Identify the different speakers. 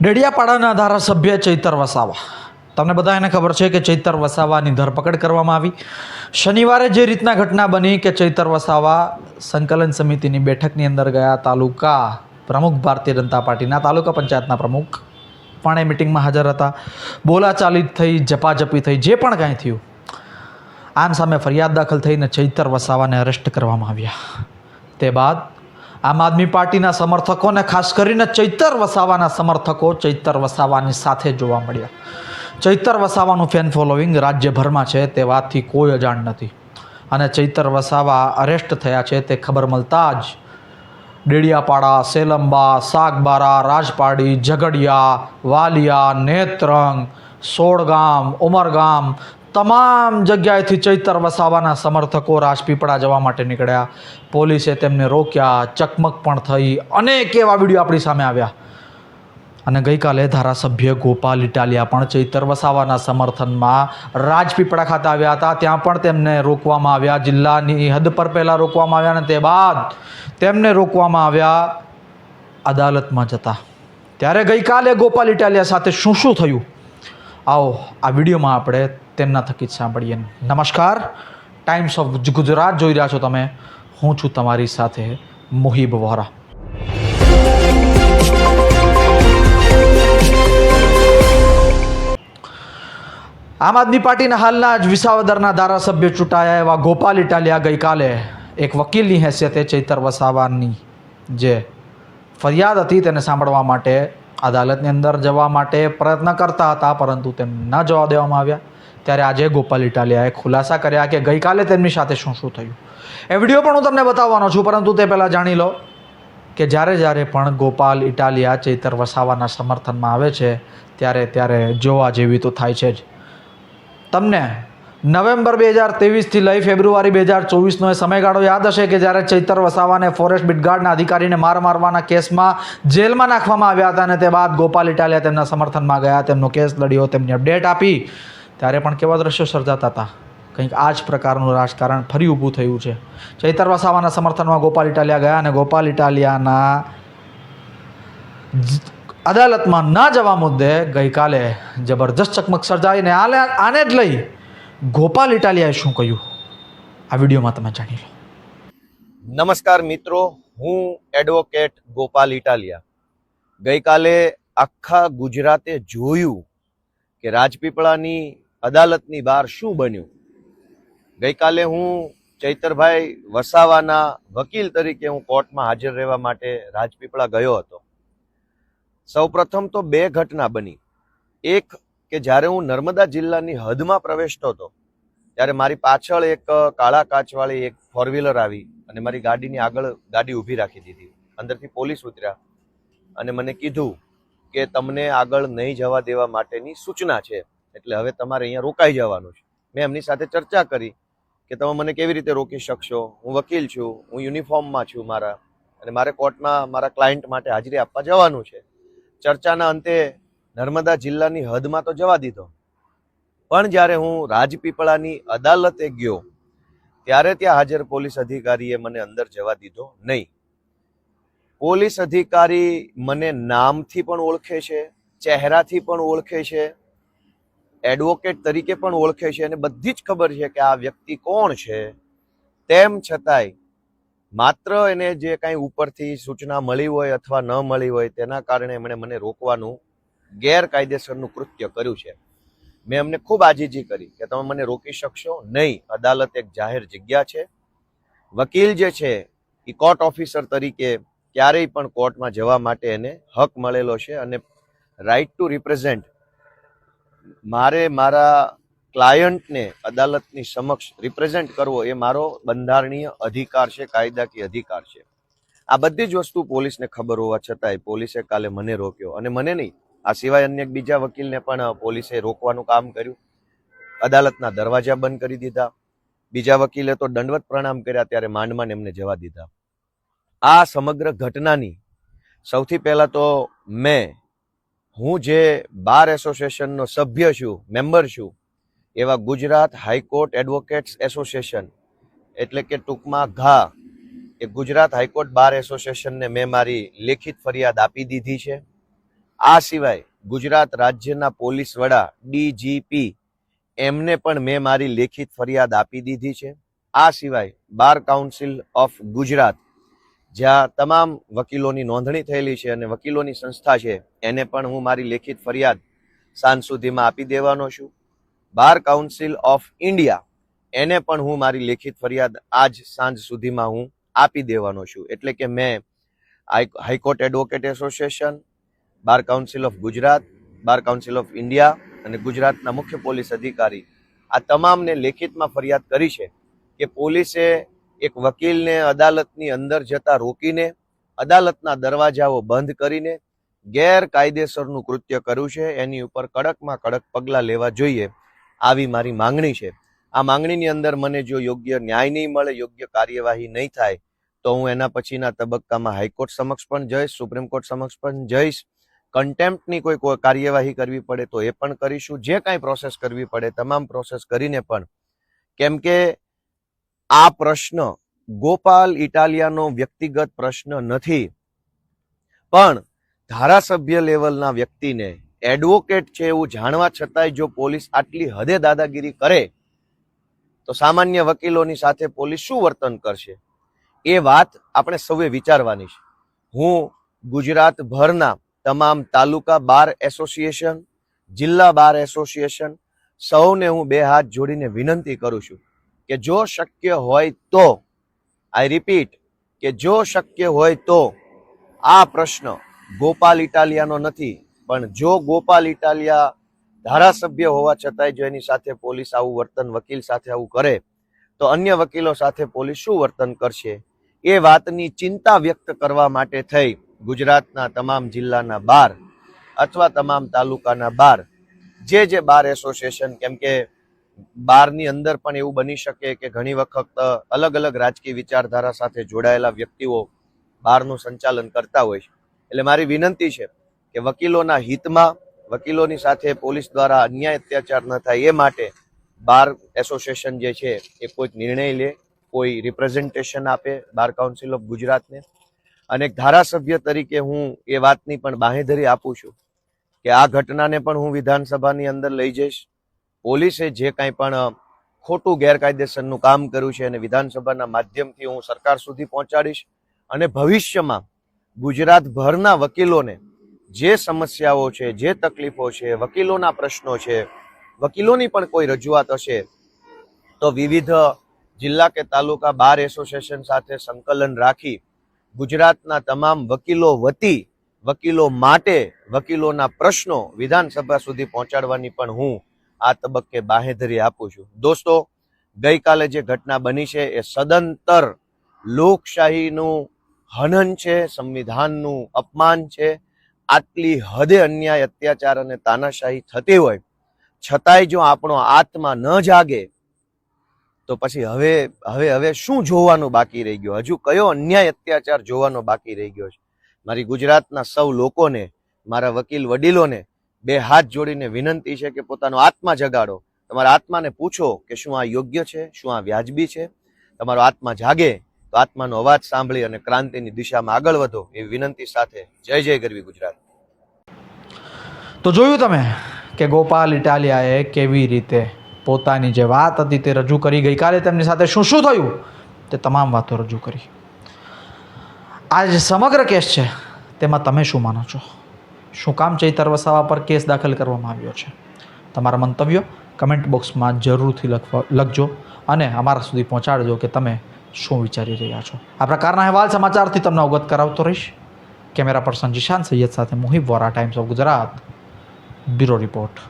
Speaker 1: ડેડિયાપાડાના ધારાસભ્ય ચૈતર વસાવા. તમને બધાને ખબર છે કે ચૈતર વસાવાની ધરપકડ કરવામાં આવી. શનિવારે જે રીતના ઘટના બની કે ચૈતર વસાવા સંકલન સમિતિની બેઠકની અંદર ગયા તાલુકા પ્રમુખ ભારતીય જનતા પાર્ટીના તાલુકા પંચાયતના પ્રમુખ પણ એ મિટિંગમાં હાજર હતા. બોલાચાલી થઈ, જપાજપી થઈ, જે પણ કાંઈ થયું. આમ સામે ફરિયાદ દાખલ થઈને ચૈતર વસાવાને અરેસ્ટ કરવામાં આવ્યા. તે બાદ આમ આદમી પાર્ટીના સમર્થકોને ખાસ કરીને ચૈતર વસાવાના સમર્થકો ચૈતર વસાવાની સાથે જોવા મળ્યા. ચૈતર વસાવાનું ફેન ફોલોઈંગ રાજ્યભરમાં છે તે વાતથી કોઈ અજાણ નથી. અને ચૈતર વસાવા અરેસ્ટ થયા છે તે ખબર મળતા જ ડેડિયાપાડા, સેલંબા, સાગબારા, રાજપાડી, ઝઘડિયા, વાલિયા, નેત્રંગ, સોળગામ, ઉમરગામ તમામ જગ્યાએથી ચૈતર વસાવાના સમર્થકો રાજપીપળા જવા માટે નીકળ્યા. પોલીસે તેમને રોક્યા, ચકમક પણ થઈ, અનેક એવા વીડિયો આપણી સામે આવ્યા. અને ગઈકાલે ધારાસભ્ય ગોપાલ ઇટાલિયા પણ ચૈતર વસાવાના સમર્થનમાં રાજપીપળા ખાતે આવ્યા હતા. ત્યાં પણ તેમને રોકવામાં આવ્યા. જિલ્લાની હદ પર પહેલાં રોકવામાં આવ્યા અને તે બાદ તેમને રોકવામાં આવ્યા. અદાલતમાં જતા. ત્યારે ગઈકાલે ગોપાલ ઇટાલિયા સાથે શું શું થયું? આવો, આ વિડીયોમાં આપણે તેમના થકી જ સાંભળીએ. નમસ્કાર. ટાઈમ્સ ઓફ ગુજરાત જોઈ રહ્યા છો તમે. હું છું તમારી સાથે મુહિબ વોરા આમ આદમી પાર્ટીના હાલના જ વિસાવદરના ધારાસભ્ય ચૂંટાયા એવા ગોપાલ ઇટાલિયા ગઈકાલે એક વકીલની હેસિયતે ચૈતર વસાવાની જે ફરિયાદ હતી તેને સાંભળવા માટે અદાલતની અંદર જવા માટે પ્રયત્ન કરતા હતા, પરંતુ તેમ ન જવા દેવામાં આવ્યા. ત્યારે આજે ગોપાલ ઇટાલિયાએ ખુલાસા કર્યા કે ગઈકાલે તેમની સાથે શું શું થયું. એ વીડિયો પણ હું તમને બતાવવાનો છું, પરંતુ તે પહેલાં જાણી લો કે જ્યારે જ્યારે પણ ગોપાલ ઇટાલિયા ચૈતર વસાવાના સમર્થનમાં આવે છે, ત્યારે ત્યારે જોવા જેવી તો થાય છે જ. તમને નવેમ્બર બે હજાર ત્રેવીસથી લઈ ફેબ્રુઆરી બે હજાર ચોવીસનો એ સમયગાળો યાદ હશે કે જ્યારે ચૈતર વસાવાને ફોરેસ્ટ બિટગાર્ડના અધિકારીને માર મારવાના કેસમાં જેલમાં નાખવામાં આવ્યા હતા અને તે બાદ ગોપાલ ઇટાલિયા તેમના સમર્થનમાં ગયા, તેમનો કેસ લડ્યો, તેમની અપડેટ આપી. ત્યારે પણ કેવા દ્રશ્યો સર્જાતા હતા? કંઈક આ જ પ્રકારનું રાજકારણ ફરી ઊભું થયું છે. ચૈતર વસાવાના સમર્થનમાં ગોપાલ ઇટાલિયા ગયા અને ગોપાલ ઇટાલિયાના અદાલતમાં ન જવા મુદ્દે ગઈકાલે જબરજસ્ત ચકમક સર્જાઈને આને જ લઈ ગોપાલ ઇટાલિયાએ શું કહ્યું? આ વિડીયોમાં તમે જાણી લો.
Speaker 2: નમસ્કાર મિત્રો, હું એડવોકેટ ગોપાલ ઇટાલિયા. ગઈકાલે આખા ગુજરાતે જોયું કે રાજપીપળાની અદાલતની બહાર શું બન્યું? ગઈકાલે હું ચૈતરભાઈ વસાવાના વકીલ તરીકે હું કોર્ટમાં હાજર રહેવા માટે રાજપીપળા ગયો હતો. સૌપ્રથમ તો બે ઘટના બની. એક કે જ્યારે હું નર્મદા જિલ્લાની હદમાં પ્રવેશતો હતો, ત્યારે મારી પાછળ એક કાળા કાચવાળી એક ફોર વ્હીલર આવી અને મારી ગાડીની આગળ ગાડી ઊભી રાખી દીધી. અંદરથી પોલીસ ઉતર્યા અને મને કીધું કે તમને આગળ નહીં જવા દેવા માટેની સૂચના છે. એટલે હવે તમારે અહીંયા રોકાઈ જવાનું છે. મેં એમની સાથે ચર્ચા કરી કે તમે મને કેવી રીતે રોકી શકશો? હું વકીલ છું, હું યુનિફોર્મમાં છું મારા, અને મારે કોર્ટમાં મારા ક્લાયન્ટ માટે હાજરી આપવા જવાનું છે. ચર્ચાના અંતે નર્મદા જિલ્લાની હદમાં તો જવા દીધો. પણ જ્યારે હું રાજપીપળાની અદાલતે ગયો, ત્યારે ત્યાં હાજર પોલીસ અધિકારીએ મને અંદર જવા દીધો નહીં. પોલીસ અધિકારી મને નામથી પણ ઓળખે છે, ચહેરાથી પણ ઓળખે છે એડવોકેટ તરીકે પણ ઓળખે છે અને બધી જ ખબર છે કે આ વ્યક્તિ કોણ છે. તેમ છતાંય માત્ર એને જે કાંઈ ઉપરથી સૂચના મળી હોય અથવા ન મળી હોય તેના કારણે એમણે મને રોકવાનું ગેરકાયદેસરનું કૃત્ય કર્યું છે. મેં એમને ખૂબ આજીજી કરી કે તમે મને રોકી શકશો નહીં. અદાલત એક જાહેર જગ્યા છે. વકીલ જે છે એ કોર્ટ ઓફિસર તરીકે ક્યારેય પણ કોર્ટમાં જવા માટે એને હક મળેલો છે અને રાઈટ ટુ રિપ્રેઝેન્ટ મારે મારા ક્લાયન્ટને અદાલતની સમક્ષ રિપ્રેઝેન્ટ કરવો એ મારો બંધારણીય અધિકાર છે, કાયદાકીય અધિકાર છે. આ બધી જ વસ્તુ પોલીસને ખબર હોવા છતાંય પોલીસે કાલે મને રોક્યો અને મને નહીં, આ સિવાય અન્ય બીજા વકીલને પણ પોલીસે રોકવાનું કામ કર્યું. અદાલતના દરવાજા બંધ કરી દીધા. બીજા વકીલે તો દંડવત પ્રણામ કર્યા, ત્યારે માંડ માંડ એમને જવા દીધા. આ સમગ્ર ઘટનાની સૌથી પહેલાં તો મેં હું જે બાર એસોસિએશનનો સભ્ય છું, મેમ્બર છું, એવા ગુજરાત હાઈકોર્ટ એડવોકેટ્સ એસોસિએશન, એટલે કે ટૂંકમાં ઘા, એ ગુજરાત હાઈકોર્ટ બાર એસોસિએશનને મેં મારી લેખિત ફરિયાદ આપી દીધી છે. આ સિવાય ગુજરાત રાજ્યના પોલીસ વડા ડીજીપી એમને પણ મેં મારી લેખિત ફરિયાદ આપી દીધી છે. આ સિવાય બાર કાઉન્સિલ ઓફ ગુજરાત જ્યાં તમામ વકીલોની નોંધણી થયેલી છે અને વકીલોની સંસ્થા છે, એને પણ હું મારી લેખિત ફરિયાદ સાંજ સુધીમાં આપી દેવાનો છું. બાર કાઉન્સિલ ઓફ ઇન્ડિયા, એને પણ હું મારી લેખિત ફરિયાદ આજ સાંજ સુધીમાં હું આપી દેવાનો છું. એટલે કે મેં high- high court advocate association, bar council of Gujarat, bar council of India અને ગુજરાતના મુખ્ય પોલીસ અધિકારી આ તમામને લેખિતમાં ફરિયાદ કરી છે કે પોલીસે એક વકીલને અદાલતની અંદર જતા રોકીને અદાલતના દરવાજાઓ બંધ કરીને ગેરકાયદેસરનું કૃત્ય કર્યું છે. એની ઉપર કડકમાં કડક પગલાં લેવા જોઈએ આવી મારી માંગણી છે. આ માંગણીની અંદર મને જો યોગ્ય ન્યાય નહીં મળે, યોગ્ય કાર્યવાહી નહીં થાય, તો હું એના પછીના તબક્કામાં હાઈકોર્ટ સમક્ષ પણ જઈશ, સુપ્રીમ કોર્ટ સમક્ષ પણ જઈશ. કન્ટેમ્પ્ટની કોઈ કોઈ કાર્યવાહી કરવી પડે તો એ પણ કરીશું. જે કાંઈ પ્રોસેસ કરવી પડે, તમામ પ્રોસેસ કરીને પણ. કેમ કે આ પ્રશ્ન ગોપાલ ઇટાલિયાનો વ્યક્તિગત પ્રશ્ન નથી. પણ ધારાસભ્ય લેવલના વ્યક્તિને એડવોકેટ છે એવું જાણવા છતાંય જો પોલીસ આટલી હદે દાદાગીરી કરે, તો સામાન્ય વકીલોની સાથે પોલીસ શું વર્તન કરશે? એ વાત આપણે સૌએ વિચારવાની છે. હું ગુજરાતભરના તમામ તાલુકા બાર એસોસિએશન, જિલ્લા બાર એસોસિએશન સૌને હું બે હાથ જોડીને વિનંતી કરું છું. કે જો શક્ય હોય તો આઈ રિપીટ કે જો શક્ય હોય તો, આ પ્રશ્ન ગોપાલ ઇટાલિયાનો નથી, પણ જો ગોપાલ ઇટાલિયા ધારાસભ્ય હોવા છતાંય જો એની સાથે પોલીસ આવું વર્તન વકીલ સાથે આવું કરે, તો અન્ય વકીલો સાથે પોલીસ શું વર્તન કરશે? એ વાતની ચિંતા વ્યક્ત કરવા માટે થઈ ગુજરાતના તમામ જિલ્લાના બાર અથવા તમામ તાલુકાના બાર. જે જે બાર એસોસિએશન કેમ કે બારની અંદર પણ એવું બની શકે કે ઘણી વખત અલગ અલગ રાજકીય વિચારધારા સાથે જોડાયેલા વ્યક્તિઓ બારનું સંચાલન કરતા હોય છે. એટલે મારી વિનંતી છે કે વકીલોના હિતમાં, વકીલોની સાથે પોલીસ દ્વારા અન્યાય અત્યાચાર ન થાય, એ માટે બાર એસોસિએશન જે છે, એ કોઈક નિર્ણય લે, કોઈ રિપ્રેઝન્ટેશન આપે બાર કાઉન્સિલ ઓફ ગુજરાતને. અને એક ધારાસભ્ય તરીકે હું એ વાતની પણ બાહેધરી આપું છું કે આ ઘટનાને પણ હું વિધાનસભાની અંદર લઈ જઈશ. પોલીસે જે કાંઈ પણ ખોટું ગેરકાયદેસરનું કામ કર્યું છે અને વિધાનસભાના માધ્યમથી હું સરકાર સુધી પહોંચાડીશ અને ભવિષ્યમાં ગુજરાતભરના વકીલોને જે સમસ્યાઓ છે, જે તકલીફો છે, વકીલોના પ્રશ્નો છે, વકીલોની પણ કોઈ રજૂઆત હશે, તો વિવિધ જિલ્લા કે તાલુકા બાર એસોસિએશન સાથે સંકલન રાખી ગુજરાતના તમામ વકીલો વતી, વકીલો માટે વકીલોના પ્રશ્નો વિધાનસભા સુધી પહોંચાડવાની પણ હું આ તબક્કે બાહેધરી આપું છું. દોસ્તો, ગઈકાલે જે ઘટના બની છે એ સદંતર લોકશાહીનું હનન છે, સંવિધાનનું અપમાન છે. આટલી હદે અન્યાય, અત્યાચાર અને તાનાશાહી થતી હોય, છતાંય જો આપણો આત્મા ન જાગે, તો પછી હવે હવે હવે શું જોવાનું બાકી રહી ગયો? હજુ કયો અન્યાય, અત્યાચાર જોવાનો બાકી રહી ગયો છે? મારી ગુજરાતના સૌ લોકોને, મારા વકીલ વડીલોને બે હાથ જોડીને વિનંતી છે કે પોતાનો આત્મા જગાડો. તમારા આત્માને પૂછો કે શું આ યોગ્ય છે, શું આ વ્યાજબી છે? તમારો આત્મા જાગે તો આત્માનો અવાજ સાંભળી અને ક્રાંતિની દિશામાં આગળ વધો એ વિનંતી સાથે જય જય ગરવી ગુજરાત.
Speaker 1: તો જોયું તમે કે ગોપાલ ઇટાલિયાએ કેવી રીતે પોતાની જે વાત હતી તે રજૂ કરી. ગઈકાલે તેમની સાથે શું શું થયું તે તમામ વાતો રજૂ કરી. આ જે સમગ્ર કેસ છે તેમાં તમે શું માનો છો? શું કામ ચૈતર વસાવા પર કેસ દાખલ કરવામાં આવ્યો છે? તમારા મંતવ્યો કમેન્ટ બોક્સમાં જરૂરથી લખવા, લખજો અને અમારા સુધી પહોંચાડજો કે તમે શું વિચારી રહ્યા છો. આ પ્રકારના અહેવાલ સમાચારથી તમને અવગત કરાવતો રહીશ. કેમેરા પર્સન જીશાન સૈયદ સાથે Muhib Vora Times of Gujarat bureau report.